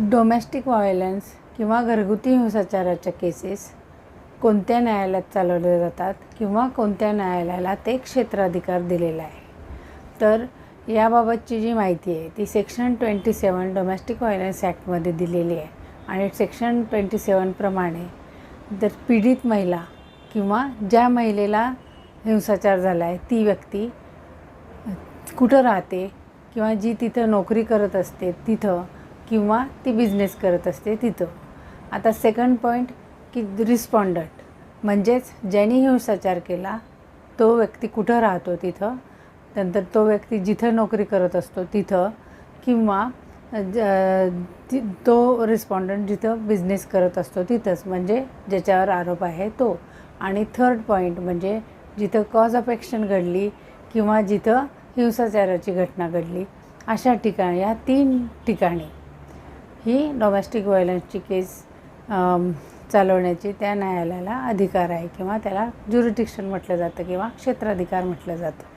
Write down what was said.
Domestic violence किंवा घरगुती हिंसाचाराच्या केसेस कोणत्या न्यायालयात चालवल्या जातात किंवा कोणत्या न्यायालयाला ते क्षेत्राधिकार दिलेला आहे? तर याबाबतची जी माहिती आहे ती section twenty seven domestic violence ॲक्टमध्ये दिलेली आहे. आणि सेक्शन ट्वेंटी सेवनप्रमाणे जर पीडित महिला किंवा ज्या महिलेला हिंसाचार झाला आहे ती व्यक्ती कुठं राहते किंवा जी तिथं नोकरी करत असते तिथं किंवा ती बिझनेस करत असते तिथं. आता सेकंड पॉईंट की रिस्पॉन्डंट म्हणजेच ज्यांनी हिंसाचार केला तो व्यक्ती कुठं राहतो तिथं? नंतर तो व्यक्ती जिथं नोकरी करत असतो तिथं किंवा ज- ति- तो रिस्पॉन्डंट जिथं बिझनेस करत असतो तिथंच. म्हणजे ज्याच्यावर आरोप आहे तो. आणि थर्ड पॉईंट म्हणजे जिथं कॉज ऑफ ॲक्शन घडली किंवा जिथं हिंसाचाराची घटना घडली अशा ठिकाणी या तीन ठिकाणी. ही डोमेस्टिक व्हायलन्सची केस चालवण्याची त्या न्यायालयाला अधिकार आहे किंवा त्याला ज्युरिडिक्शन म्हटलं जातं किंवा क्षेत्राधिकार म्हटलं जातं.